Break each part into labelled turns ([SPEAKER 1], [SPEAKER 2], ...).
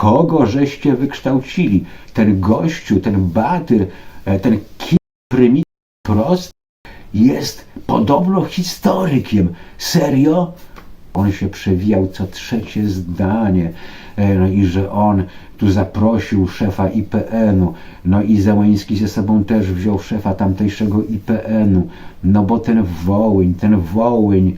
[SPEAKER 1] kogo żeście wykształcili? Ten gościu, ten batyr, e, ten prymitywny prost jest podobno historykiem. Serio? On się przewijał co trzecie zdanie. E, No i że on tu zaprosił szefa IPN-u. No i Załęski ze sobą też wziął szefa tamtejszego IPN-u. No bo ten Wołyń, ten Wołyń,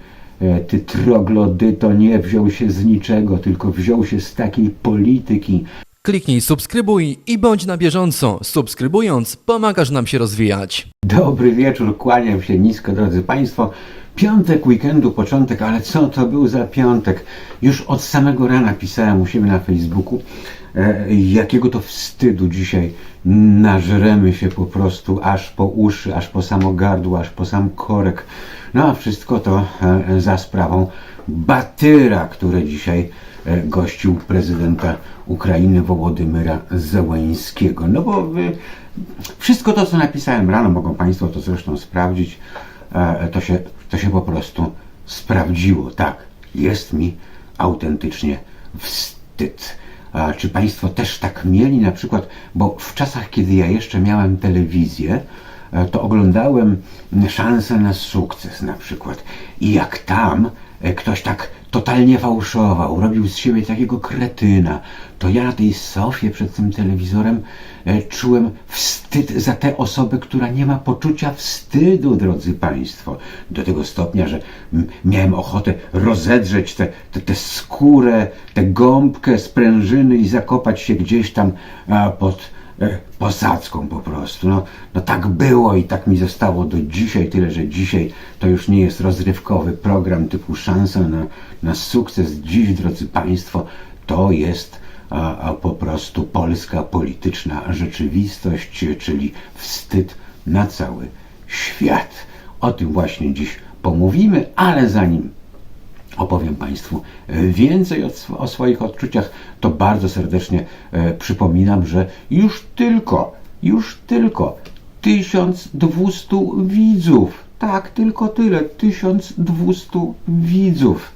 [SPEAKER 1] ty troglodyto nie wziął się z niczego, tylko wziął się z takiej polityki,
[SPEAKER 2] Kliknij subskrybuj i bądź na bieżąco. Subskrybując, pomagasz nam się rozwijać.
[SPEAKER 1] Dobry wieczór, kłaniam się nisko, drodzy Państwo. Piątek weekendu, początek, ale co to był za piątek? Już od samego rana pisałem u siebie na Facebooku, e, jakiego to wstydu dzisiaj nażremy się po prostu aż po uszy, aż po samo gardło, aż po sam korek. No a wszystko to e, za sprawą Batyra, który dzisiaj e, gościł prezydenta Ukrainy Wołodymyra Zełęńskiego. No bo wszystko to, co napisałem rano, mogą Państwo to zresztą sprawdzić, e, to się, to się po prostu sprawdziło. Tak, jest mi autentycznie wstyd. Czy Państwo też tak mieli na przykład, bo w czasach, kiedy ja jeszcze miałem telewizję, e, to oglądałem szansę na sukces na przykład. I jak tam e, ktoś tak totalnie fałszował, robił z siebie takiego kretyna, to ja na tej sofie przed tym telewizorem e, czułem wstyd za tę osobę, która nie ma poczucia wstydu, drodzy Państwo. Do tego stopnia, że miałem ochotę rozedrzeć tę te, te skórę, tę gąbkę sprężyny i zakopać się gdzieś tam pod e, posadzką po prostu. No, no tak było i tak mi zostało do dzisiaj, tyle że dzisiaj to już nie jest rozrywkowy program typu szansa na, na sukces. Dziś, drodzy Państwo, to jest a, a po prostu polska polityczna rzeczywistość, czyli wstyd na cały świat. O tym właśnie dziś pomówimy, ale zanim opowiem Państwu więcej o, o swoich odczuciach, to bardzo serdecznie e, przypominam, że już tylko, już tylko 1200 widzów, tak, tylko tyle, 1200 widzów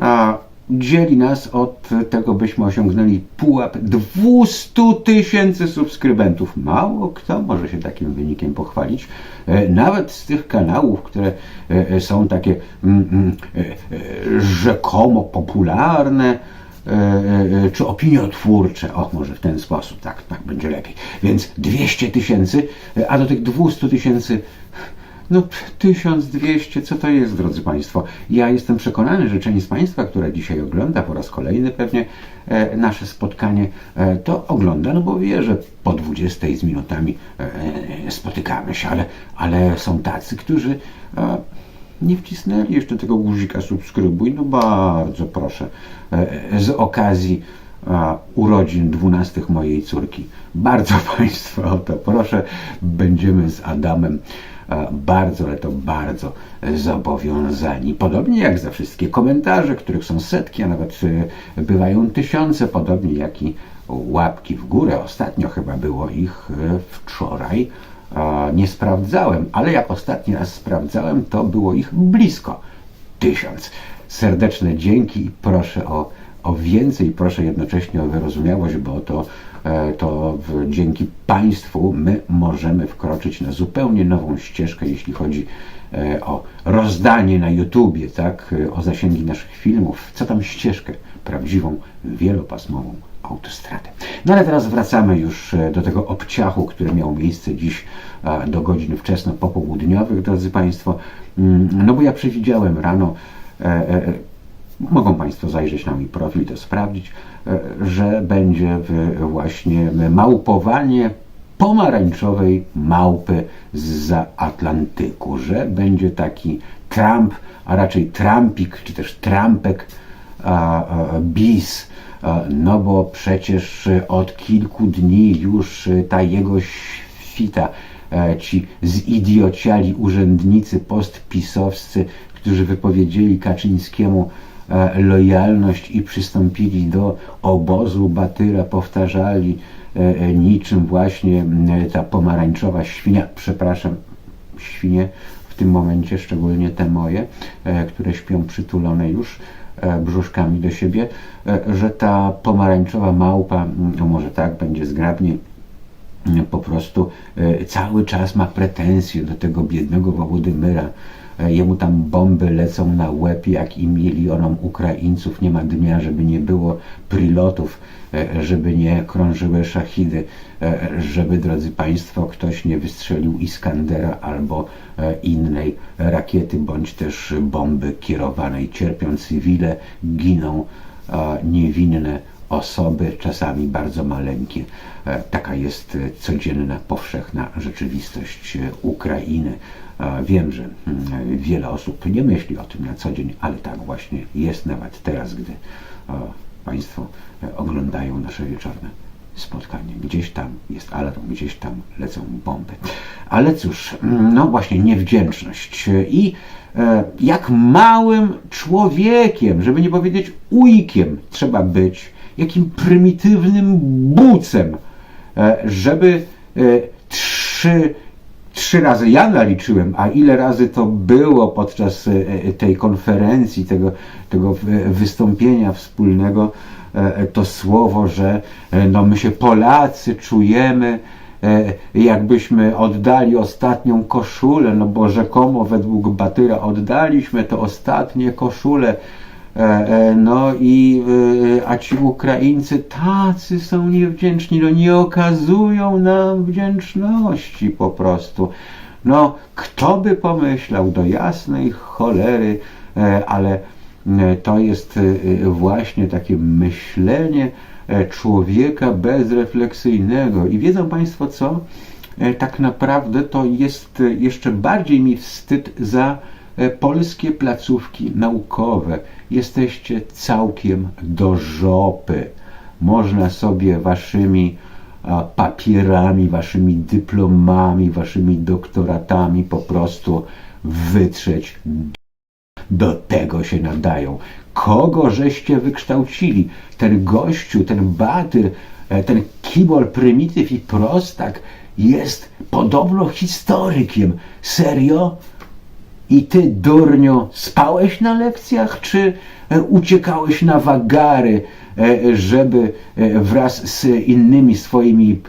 [SPEAKER 1] a, dzieli nas od tego, byśmy osiągnęli pułap 200 tysięcy subskrybentów. Mało kto może się takim wynikiem pochwalić. E, Nawet z tych kanałów, które e, e, są takie mm, mm, rzekomo popularne, czy opiniotwórcze. O, może w ten sposób, tak, tak będzie lepiej. Więc 200 tysięcy, a do tych 200 tysięcy no 1200, co to jest, drodzy Państwo? Ja jestem przekonany, że część z Państwa, która dzisiaj ogląda po raz kolejny pewnie e, nasze spotkanie, e, to ogląda, no bo wie, że po 20 z minutami e, e, spotykamy się, ale, ale są tacy, którzy e, nie wcisnęli jeszcze tego guzika subskrybuj, no bardzo proszę, e, z okazji a, urodzin dwunastych mojej córki. Bardzo Państwa o to proszę. Będziemy z Adamem bardzo, ale to bardzo zobowiązani. Podobnie jak za wszystkie komentarze, których są setki, a nawet e, bywają tysiące, podobnie jak i łapki w górę. Ostatnio chyba było ich e, wczoraj. Nie sprawdzałem, ale jak ostatni raz sprawdzałem, to było ich blisko tysiąc. Serdeczne dzięki i proszę o, o więcej, proszę jednocześnie o wyrozumiałość, bo to, e, to w, dzięki Państwu my możemy wkroczyć na zupełnie nową ścieżkę, jeśli chodzi e, o rozdanie na YouTubie, tak, e, o zasięgi naszych filmów. Co tam ścieżkę? Prawdziwą, wielopasmową autostradę. No ale teraz wracamy już e, do tego obciachu, który miał miejsce dziś e, do godzin wczesno popołudniowych, drodzy Państwo. Mm, No bo ja przewidziałem rano, e, e, mogą Państwo zajrzeć na mój profil, to sprawdzić, e, że będzie właśnie małpowanie pomarańczowej małpy z Atlantyku, że będzie taki Trump, a raczej Trumpik, czy też Trumpek bis, a, no bo przecież od kilku dni już ta jego świta, e, ci zidiociali urzędnicy postpisowscy, którzy wypowiedzieli Kaczyńskiemu e, lojalność i przystąpili do obozu Batyra, powtarzali e, e, niczym właśnie ta pomarańczowa świnia, przepraszam, świnie w tym momencie, szczególnie te moje, e, które śpią przytulone już, e, brzuszkami do siebie, e, że ta pomarańczowa małpa, no może tak, będzie zgrabniej, po prostu e, cały czas ma pretensje do tego biednego Wołodymyra. E, Jemu tam bomby lecą na łeb, jak i milionom Ukraińców. Nie ma dnia, żeby nie było prilotów, e, żeby nie krążyły szachidy, e, żeby, drodzy Państwo, ktoś nie wystrzelił Iskandera albo innej rakiety, bądź też bomby kierowanej. Cierpią cywile, giną niewinne osoby, czasami bardzo maleńkie. Taka jest codzienna, powszechna rzeczywistość Ukrainy. E, Wiem, że mm, wiele osób nie myśli o tym na co dzień, ale tak właśnie jest nawet teraz, gdy e, Państwo e, oglądają nasze wieczorne spotkanie. Gdzieś tam jest alarm, gdzieś tam lecą bomby. Ale cóż, mm, no właśnie niewdzięczność i jak małym człowiekiem, żeby nie powiedzieć ujkiem trzeba być, jakim prymitywnym bucem, żeby trzy, trzy razy ja naliczyłem, a ile razy to było podczas e, tej konferencji, tego, tego e, wystąpienia wspólnego, e, to słowo, że e, no my się Polacy czujemy, e, jakbyśmy oddali ostatnią koszulę, no bo rzekomo według Batyra oddaliśmy to ostatnie koszule, e, e, no i e, a ci Ukraińcy tacy są niewdzięczni, no nie okazują nam wdzięczności po prostu. No, kto by pomyślał do jasnej cholery, e, ale e, to jest e, właśnie takie myślenie e, człowieka bezrefleksyjnego. I wiedzą Państwo co? E, Tak naprawdę to jest e, jeszcze bardziej mi wstyd za e, polskie placówki naukowe. Jesteście całkiem do żopy. Można sobie waszymi papierami, waszymi dyplomami, waszymi doktoratami po prostu wytrzeć do tego się nadają. Kogo żeście wykształcili? Ten gościu, ten batyr, e, ten kibol prymityw i prostak jest podobno historykiem. Serio? I ty, durnio, spałeś na lekcjach, czy e, uciekałeś na wagary, e, żeby e, wraz z innymi swoimi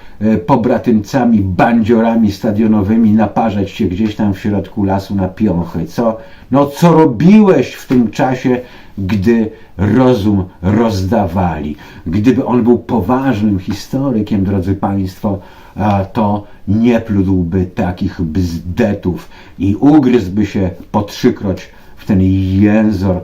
[SPEAKER 1] pobratymcami, bandziorami stadionowymi naparzać się gdzieś tam w środku lasu na piąchy? Co, no, co robiłeś w tym czasie, gdy rozum rozdawali? Gdyby on był poważnym historykiem, drodzy Państwo, to nie pludłby takich bzdetów i ugryzłby się po trzykroć w ten jęzor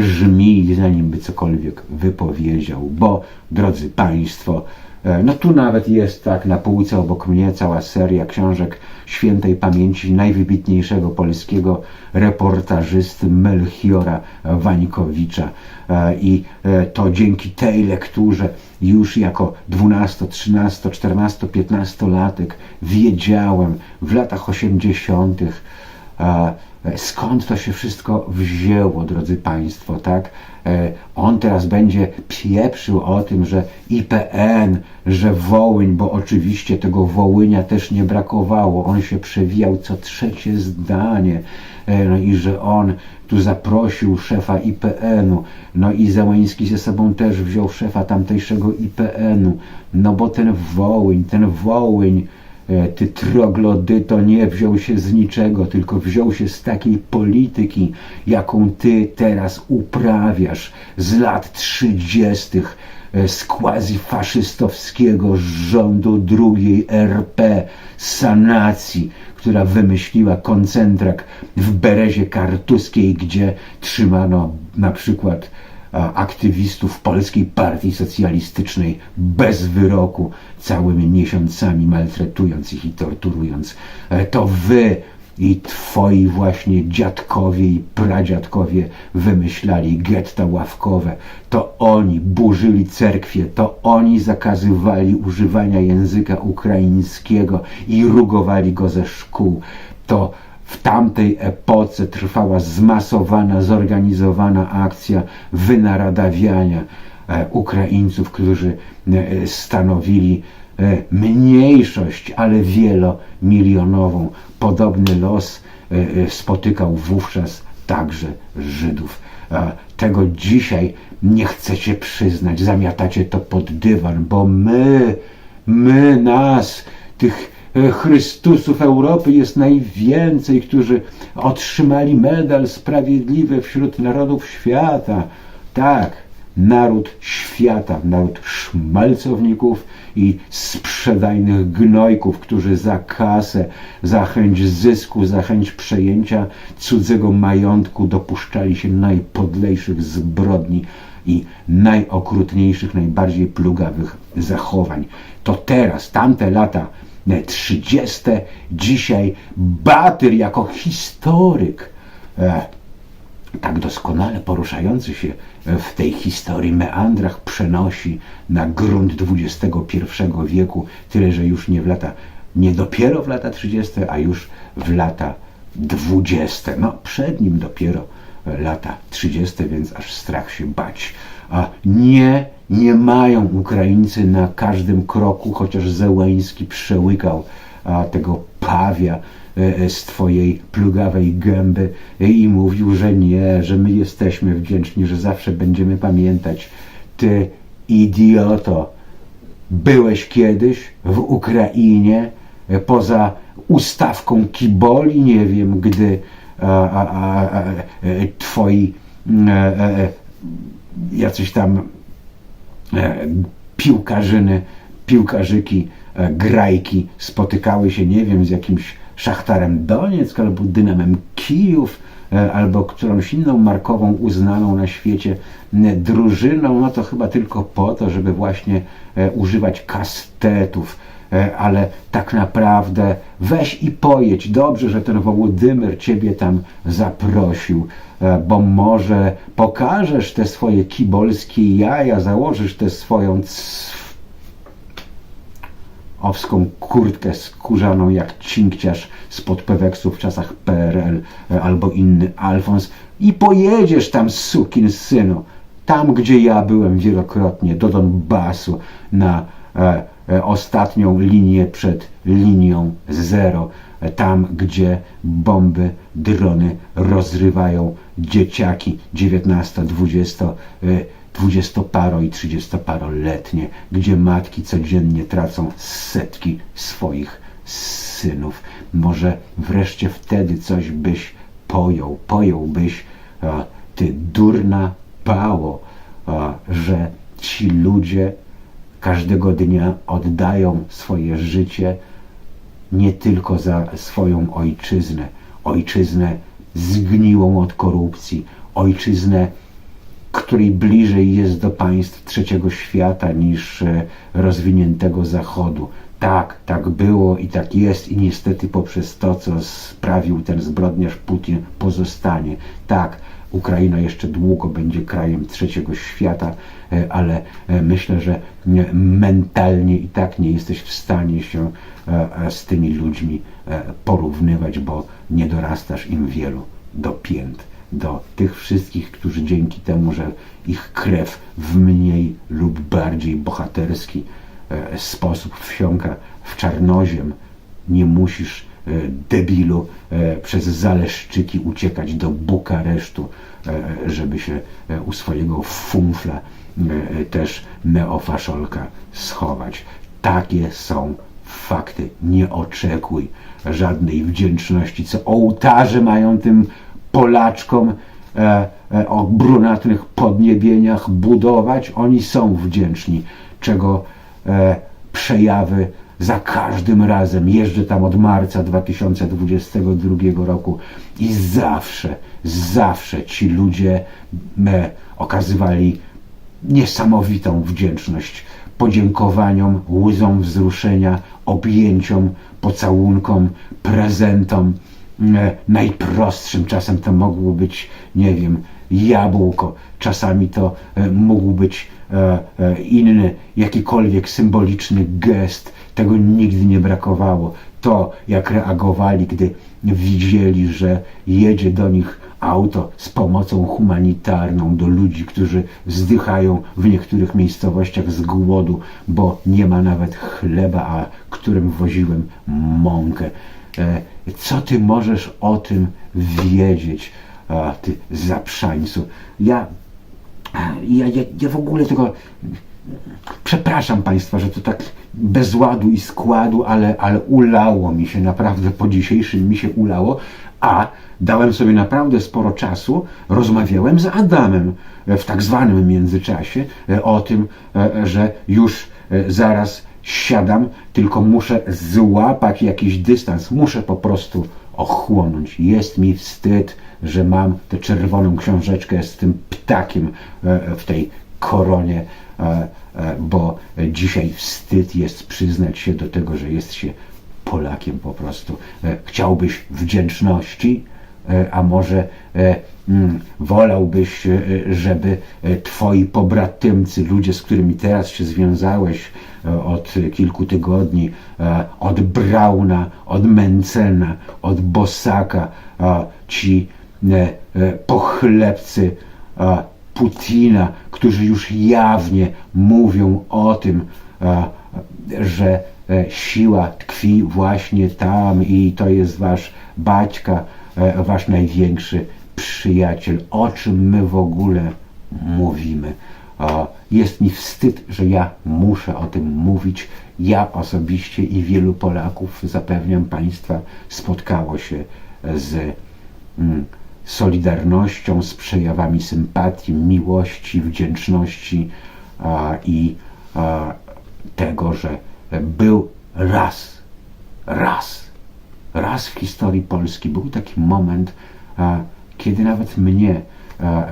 [SPEAKER 1] żmij, zanim by cokolwiek wypowiedział, bo, drodzy Państwo, e, no tu nawet jest tak na półce obok mnie cała seria książek świętej pamięci najwybitniejszego polskiego reportażysty Melchiora Wańkowicza. E, I e, to dzięki tej lekturze już jako 12, 13, 14, 15 latek wiedziałem w latach 80 e, skąd to się wszystko wzięło, drodzy Państwo, tak? E, On teraz będzie pieprzył o tym, że IPN, że Wołyń, bo oczywiście tego Wołynia też nie brakowało. On się przewijał co trzecie zdanie. E, No i że on tu zaprosił szefa IPN-u. No i Załęski ze sobą też wziął szefa tamtejszego IPN-u. No bo ten Wołyń, ten Wołyń, E, Ty troglodyto nie wziął się z niczego, tylko wziął się z takiej polityki, jaką ty teraz uprawiasz z lat trzydziestych, e, z quasi-faszystowskiego rządu drugiej RP, sanacji, która wymyśliła koncentrak w Berezie Kartuskiej, gdzie trzymano na przykład aktywistów Polskiej Partii Socjalistycznej bez wyroku, całymi miesiącami maltretując ich i torturując. E, To wy i twoi właśnie dziadkowie i pradziadkowie wymyślali getta ławkowe. To oni burzyli cerkwie, to oni zakazywali używania języka ukraińskiego i rugowali go ze szkół. To w tamtej epoce trwała zmasowana, zorganizowana akcja wynaradawiania e, Ukraińców, którzy e, stanowili e, mniejszość, ale wielomilionową. Podobny los spotykał wówczas także Żydów. tego dzisiaj nie chcecie przyznać, zamiatacie to pod dywan, bo my, my nas, tych Chrystusów Europy jest najwięcej, którzy otrzymali medal sprawiedliwy wśród narodów świata. Tak, naród świata, naród szmalcowników i sprzedajnych gnojków, którzy za kasę, za chęć zysku, za chęć przejęcia cudzego majątku dopuszczali się najpodlejszych zbrodni i najokrutniejszych, najbardziej plugawych zachowań. To teraz, tamte lata 30. Dzisiaj Batyr jako historyk e, tak doskonale poruszający się w tej historii meandrach przenosi na grunt XXI wieku, tyle że już nie w lata, nie dopiero w lata 30., a już w lata 20. No, przed nim dopiero lata 30., więc aż strach się bać. A nie, nie mają Ukraińcy na każdym kroku, chociaż Zełęński przełykał tego pawia e, z twojej plugawej gęby i mówił, że nie, że my jesteśmy wdzięczni, że zawsze będziemy pamiętać. Ty, idioto, byłeś kiedyś w Ukrainie e, poza ustawką kiboli, nie wiem, gdy a, a, a, e, twoi e, e, jacyś tam e, piłkarzyny, piłkarzyki, e, grajki spotykały się, nie wiem, z jakimś Szachtarem Donieck albo Dynamem Kijów e, albo którąś inną markową uznaną na świecie drużyną, no to chyba tylko po to, żeby właśnie e, używać kastetów, E, ale tak naprawdę weź i pojedź. Dobrze, że ten Wołodymyr ciebie tam zaprosił, e, bo może pokażesz te swoje kibolskie jaja, założysz tę swoją owską kurtkę skórzaną jak cinkciarz spod peweksu w czasach PRL e, albo inny Alfons i pojedziesz tam, sukin synu, tam gdzie ja byłem wielokrotnie, do Donbasu, na e, e, ostatnią linię przed linią zero, e, tam gdzie bomby, drony rozrywają dzieciaki 19, 20, e, dwudziestoparo i trzydziestoparoletnie, gdzie matki codziennie tracą setki swoich synów. Może wreszcie wtedy coś byś pojął, pojąłbyś, ty durna pało, że ci ludzie każdego dnia oddają swoje życie nie tylko za swoją ojczyznę, ojczyznę zgniłą od korupcji, ojczyznę, której bliżej jest do państw trzeciego świata niż e, rozwiniętego zachodu. Tak, tak było i tak jest i niestety poprzez to, co sprawił ten zbrodniarz Putin, pozostanie. Tak, Ukraina jeszcze długo będzie krajem trzeciego świata, e, ale e, myślę, że e, mentalnie i tak nie jesteś w stanie się z tymi ludźmi porównywać, bo nie dorastasz im wielu do pięt, do tych wszystkich, którzy dzięki temu, że ich krew w mniej lub bardziej bohaterski sposób wsiąka w czarnoziem, nie musisz debilu e, przez Zaleszczyki uciekać do Bukaresztu, e, żeby się e, u swojego funfla e, też neofaszolka schować. Takie są fakty. Nie oczekuj żadnej wdzięczności, co ołtarze mają tym Polaczkom e, e, o brunatnych podniebieniach budować. Oni są wdzięczni, czego e, przejawy za każdym razem. Jeżdżę tam od marca 2022 roku i zawsze, zawsze ci ludzie me okazywali niesamowitą wdzięczność podziękowaniom, łzom wzruszenia, objęciom, pocałunkom, prezentom. E, Najprostszym czasem to mogło być, nie wiem, jabłko, czasami to e, mógł być e, inny, jakikolwiek symboliczny gest. Tego nigdy nie brakowało. To, jak reagowali, gdy widzieli, że jedzie do nich auto z pomocą humanitarną do ludzi, którzy zdychają w niektórych miejscowościach z głodu, bo nie ma nawet chleba, a którym woziłem mąkę. E, Co ty możesz o tym wiedzieć? ty zaprzańcu. Ja, ja, ja, ja w ogóle tego Przepraszam Państwa, że to tak bez ładu i składu, ale, ale ulało mi się, naprawdę po dzisiejszym mi się ulało, a dałem sobie naprawdę sporo czasu, rozmawiałem z Adamem w tak zwanym międzyczasie e, o tym, e, że już e, zaraz siadam, tylko muszę złapać jakiś dystans, muszę po prostu ochłonąć. Jest mi wstyd, że mam tę czerwoną książeczkę z tym ptakiem w tej koronie, bo dzisiaj wstyd jest przyznać się do tego, że jest się Polakiem po prostu. E, Chciałbyś wdzięczności, e, a może e, mm, wolałbyś, e, żeby e, twoi pobratymcy, ludzie, z którymi teraz się związałeś e, od kilku tygodni, e, od Brauna, od Mencena, od Bosaka, e, ci e, e, pochlebcy e, Putina, którzy już jawnie mówią o tym, e, że e, siła tkwi właśnie tam i to jest wasz baćka, e, wasz największy przyjaciel. O czym my w ogóle mówimy? Jest mi wstyd, że ja muszę o tym mówić. Ja osobiście i wielu Polaków, zapewniam Państwa, spotkało się z mm, solidarnością, z przejawami sympatii, miłości, wdzięczności a, i a, tego, że był raz, raz, raz w historii Polski był taki moment, a, kiedy nawet mnie a,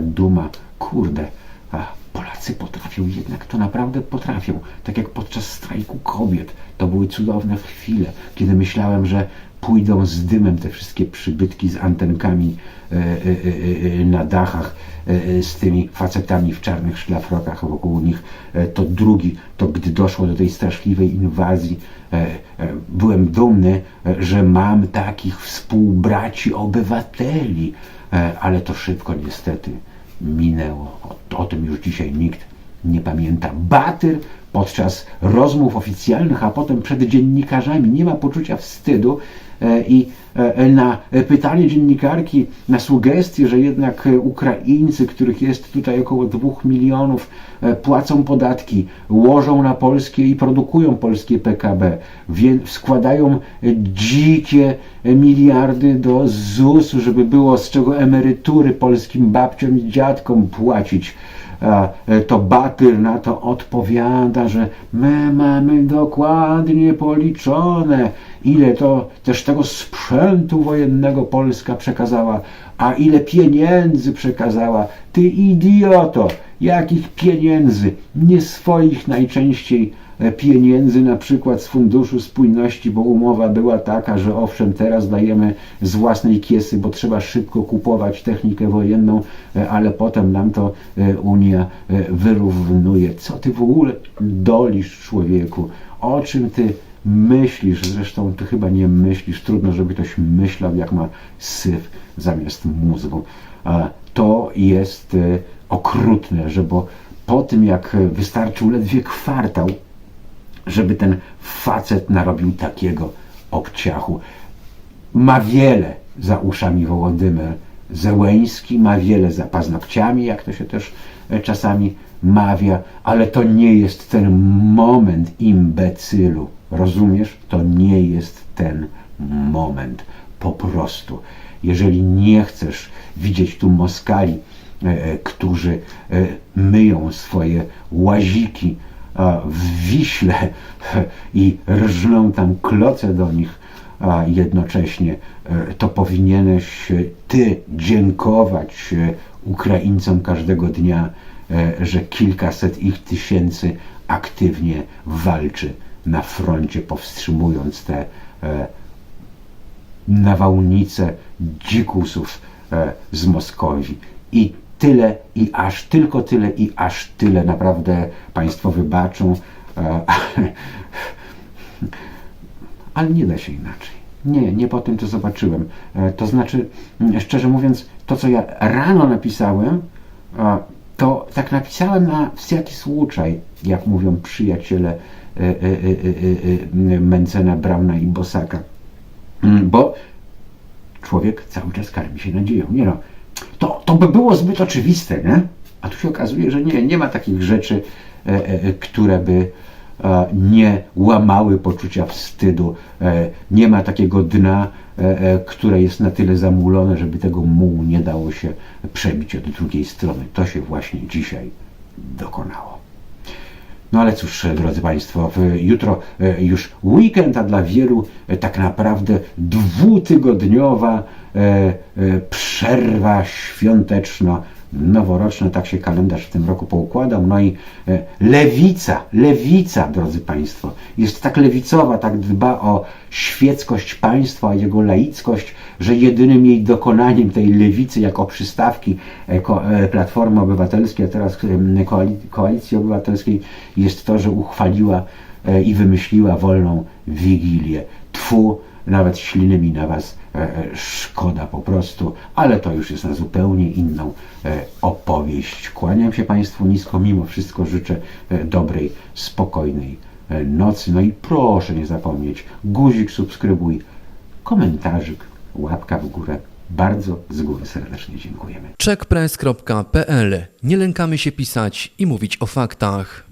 [SPEAKER 1] duma, kurde, a, Polacy potrafią, jednak to naprawdę potrafią. Tak jak podczas strajku kobiet. To były cudowne chwile, kiedy myślałem, że pójdą z dymem te wszystkie przybytki z antenkami e, e, e, na dachach, z tymi facetami w czarnych szlafrokach wokół nich. To drugi, to gdy doszło do tej straszliwej inwazji, byłem dumny, że mam takich współbraci obywateli, ale to szybko niestety minęło. O tym już dzisiaj nikt nie pamięta. Batyr podczas rozmów oficjalnych, a potem przed dziennikarzami. Nie ma poczucia wstydu e, i e, na pytanie dziennikarki, na sugestię, że jednak e, Ukraińcy, których jest tutaj około dwóch milionów, e, płacą podatki, łożą na polskie i produkują polskie PKB, składają e, dzikie e, miliardy do ZUS-u, żeby było z czego emerytury polskim babciom i dziadkom płacić. e, to Batyr na to odpowiada, że my mamy dokładnie policzone, ile to też tego sprzętu wojennego Polska przekazała, a ile pieniędzy przekazała. Ty idioto, jakich pieniędzy? Nie swoich najczęściej e, pieniędzy, na przykład z Funduszu Spójności, bo umowa była taka, że owszem, teraz dajemy z własnej kiesy, bo trzeba szybko kupować technikę wojenną, e, ale potem nam to e, Unia wyrównuje. Co ty w ogóle dolisz człowieku? O czym ty myślisz? Zresztą ty chyba nie myślisz. Trudno, żeby ktoś myślał, jak ma syf zamiast mózgu. To jest e, okrutne, że bo po tym, jak wystarczył ledwie kwartał, żeby ten facet narobił takiego obciachu. Ma wiele za uszami Wołodymyr Zełeński, ma wiele za paznokciami, jak to się też e, czasami mawia, ale to nie jest ten moment imbecylu. Rozumiesz? To nie jest ten moment. Po prostu. Jeżeli nie chcesz widzieć tu Moskali, e, e, którzy e, myją swoje łaziki w Wiśle i rżną tam kloce do nich, jednocześnie to powinieneś ty dziękować Ukraińcom każdego dnia, że kilkaset ich tysięcy aktywnie walczy na froncie, powstrzymując te nawałnicę dzikusów e, z Moskowii. I tyle, i aż tylko tyle, i aż tyle. Naprawdę Państwo wybaczą, e, ale nie da się inaczej. Nie, nie po tym, co zobaczyłem. E, To znaczy, szczerze mówiąc, to, co ja rano napisałem, to tak napisałem na wsiaki słuczaj, jak mówią przyjaciele Mencena, Brauna i Bosaka. Mm, Bo człowiek cały czas karmi się nadzieją. Nie no, to, to by było zbyt oczywiste, nie? A tu się okazuje, że nie, nie ma takich rzeczy, e, e, które by e, nie łamały poczucia wstydu. E, nie ma takiego dna, e, e, które jest na tyle zamulone, żeby tego mułu nie dało się przebić od drugiej strony. To się właśnie dzisiaj dokonało. No ale cóż, drodzy Państwo, jutro e, już weekend, a dla wielu e, tak naprawdę dwutygodniowa e, przerwa świąteczno noworoczna, tak się kalendarz w tym roku poukładał. No i e, lewica, lewica, drodzy Państwo, jest tak lewicowa, tak dba o świeckość państwa, jego laickość, że jedynym jej dokonaniem tej lewicy jako przystawki e, e, Platformy Obywatelskiej, a teraz koali- Koalicji Obywatelskiej jest to, że uchwaliła i wymyśliła wolną Wigilię. Tfu, nawet śliny mi na Was e, e, szkoda po prostu, ale to już jest na zupełnie inną e, opowieść. Kłaniam się Państwu nisko, mimo wszystko życzę dobrej, spokojnej nocy. No i proszę nie zapomnieć, guzik subskrybuj, komentarzyk, łapka w górę. Bardzo z góry serdecznie dziękujemy.
[SPEAKER 2] checkpress.pl Nie lękamy się pisać i mówić o faktach.